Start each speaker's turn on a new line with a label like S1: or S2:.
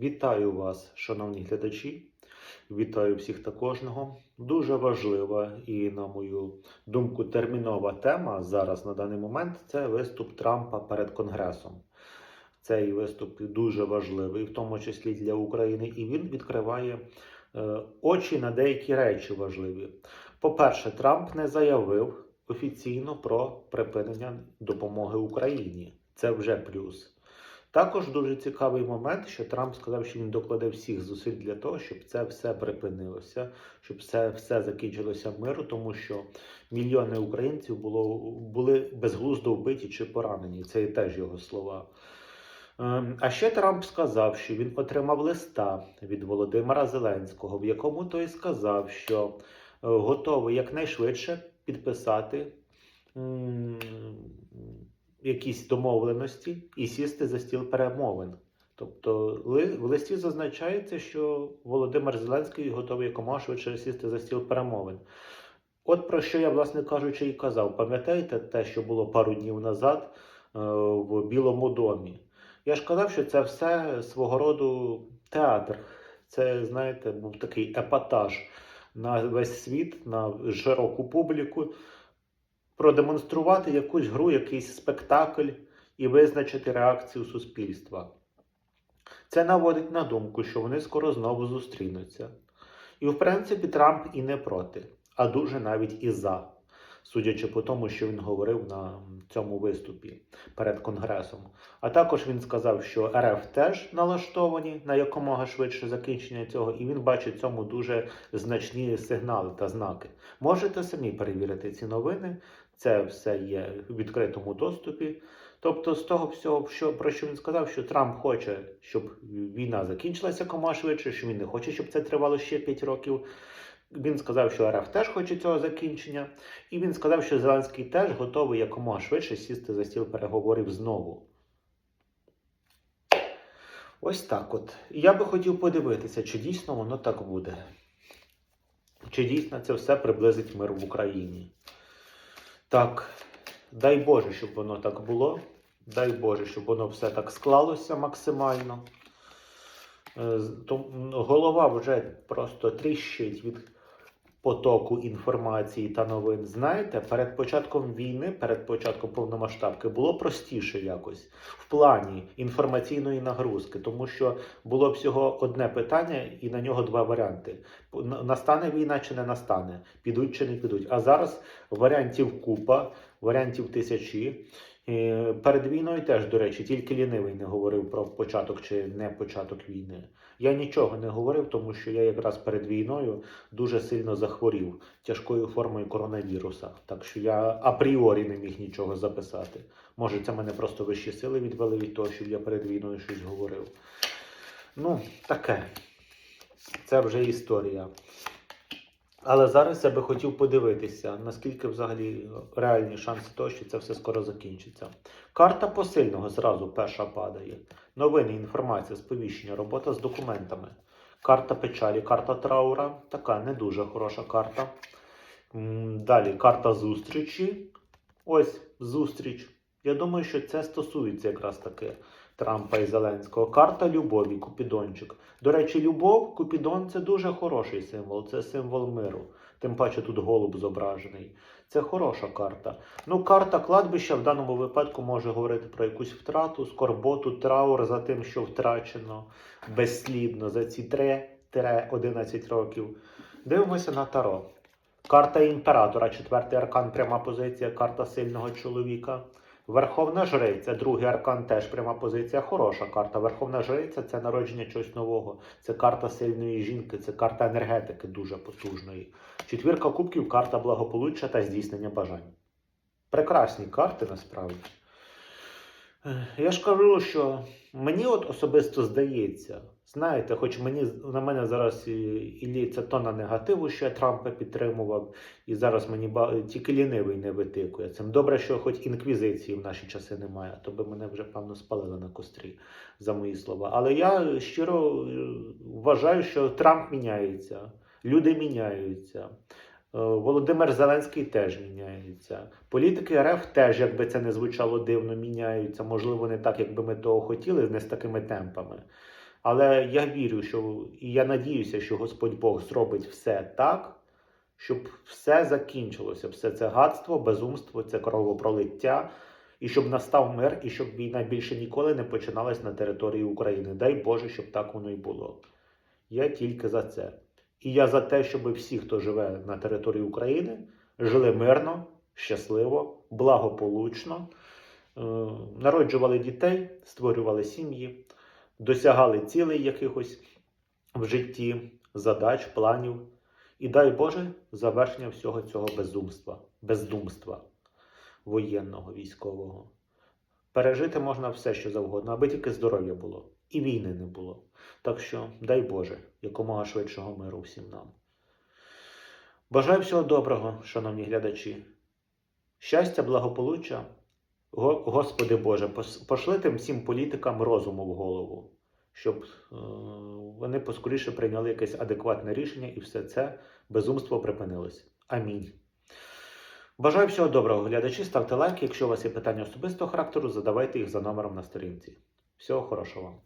S1: Вітаю вас, шановні глядачі. Вітаю всіх та кожного. Дуже важлива і, на мою думку, термінова тема зараз на даний момент це виступ Трампа перед Конгресом. Цей виступ дуже важливий, в тому числі для України, і він відкриває е, очі на деякі речі важливі. По-перше, Трамп не заявив офіційно про припинення допомоги Україні. Це вже плюс. Також дуже цікавий момент, що Трамп сказав, що він докладе всіх зусиль для того, щоб це все припинилося, щоб це все закінчилося миру, тому що мільйони українців було, були безглуздо вбиті чи поранені. Це і теж його слова. Ем, А ще Трамп сказав, що він отримав листа від Володимира Зеленського, в якому той сказав, що е, готовий якнайшвидше підписати якісь домовленості і сісти за стіл перемовин. Тобто в листі зазначається, що Володимир Зеленський готовий якомога швидше сісти за стіл перемовин. От про що я, власне кажучи, і казав. Пам'ятаєте те, що було пару днів назад е, в Білому домі? Я ж казав, що це все свого роду театр. Це, знаєте, був такий епатаж на весь світ, на широку публіку, продемонструвати якусь гру, якийсь спектакль і визначити реакцію суспільства. Це наводить на думку, що вони скоро знову зустрінуться. І, в принципі, Трамп і не проти, а дуже навіть і за, судячи по тому, що він говорив на цьому виступі перед Конгресом. А також він сказав, що РФ теж налаштовані на якомога швидше закінчення цього, і він бачить цьому дуже значні сигнали та знаки. Можете самі перевірити ці новини. Це все є в відкритому доступі. Тобто, з того всього, що про що він сказав, що Трамп хоче, щоб війна закінчилася якомога швидше, що він не хоче, щоб це тривало ще 5 років. Він сказав, що РФ теж хоче цього закінчення, і він сказав, що Зеленський теж готовий якомога швидше сісти за стіл переговорів знову. Ось так от. Я би хотів подивитися, чи дійсно воно так буде. Чи дійсно це все приблизить мир в Україні. Так, дай Боже, щоб воно так було. Дай Боже, щоб воно все так склалося максимально. Е, Голова вже просто тріщить від потоку інформації та новин. Знаєте, перед початком війни, перед початком повномасштабки було простіше якось в плані інформаційної нагрузки, тому що було всього одне питання, і на нього два варіанти: настане війна чи не настане, підуть чи не підуть. А зараз варіантів купа, варіантів тисячі. Е, Перед війною теж, до речі, тільки лінивий не говорив про початок чи не початок війни. Я нічого не говорив, тому що я якраз перед війною дуже сильно захворів тяжкою формою коронавіруса. Так що я апріорі не міг нічого записати. Може, це мене просто вищі сили відвели від того, щоб я перед війною щось говорив. Ну, таке. Це вже історія. Але зараз я би хотів подивитися, наскільки взагалі реальні шанси того, що це все скоро закінчиться. Карта посильного зразу перша падає. Новини, інформація, сповіщення, робота з документами. Карта печалі, карта траура. Така не дуже хороша карта. Далі карта зустрічі. Ось зустріч. Я думаю, що це стосується якраз таки Трампа і Зеленського. Карта любові, Купідончик. До речі, любов, Купідон це дуже хороший символ, це символ миру. Тим паче тут голуб зображений. Це хороша карта. Ну, карта кладбища в даному випадку може говорити про якусь втрату, скорботу, траур за тим, що втрачено безслідно за ці 3-11 років. Дивимося на Таро. Карта імператора, четвертий аркан, пряма позиція, карта сильного чоловіка. Верховна жриця, другий аркан теж пряма позиція, хороша карта. Верховна жриця це народження чогось нового. Це карта сильної жінки, це карта енергетики дуже потужної. Четвірка кубків карта благополуччя та здійснення бажань. Прекрасні карти насправді. Я ж кажу, що мені от особисто здається, знаєте, хоч мені на мене зараз і, і ліється тона негативу, що я Трампа підтримував, і зараз мені ба- тільки лінивий не витикує. Цим добре, що хоч інквізиції в наші часи немає, то би мене вже певно спалили на кострі за мої слова. Але я щиро е, вважаю, що Трамп міняється, люди міняються. Е, Володимир Зеленський теж міняється. Політики РФ теж, якби це не звучало дивно, міняються. Можливо, не так, як би ми того хотіли, не з такими темпами. Але я вірю, що і я надіюся, що Господь Бог зробить все так, щоб все закінчилося, все це гадство, безумство, це кровопролиття, і щоб настав мир, і щоб війна більше ніколи не починалась на території України. Дай Боже, щоб так воно і було. Я тільки за це. І я за те, щоб всі, хто живе на території України, жили мирно, щасливо, благополучно, е, народжували дітей, створювали сім'ї, досягали цілей якихось в житті, задач, планів. І дай Боже завершення всього цього безумства, бездумства воєнного, військового. Пережити можна все, що завгодно, аби тільки здоров'я було і війни не було. Так що, дай Боже, якомога швидшого миру всім нам. Бажаю всього доброго, шановні глядачі. Щастя, благополуччя. Го- Господи Боже, пошли тим всім політикам розуму в голову, щоб е, вони поскоріше прийняли якесь адекватне рішення і все це безумство припинилось. Амінь. Бажаю всього доброго, глядачі. Ставте лайки. Якщо у вас є питання особистого характеру, задавайте їх за номером на сторінці. Всього хорошого.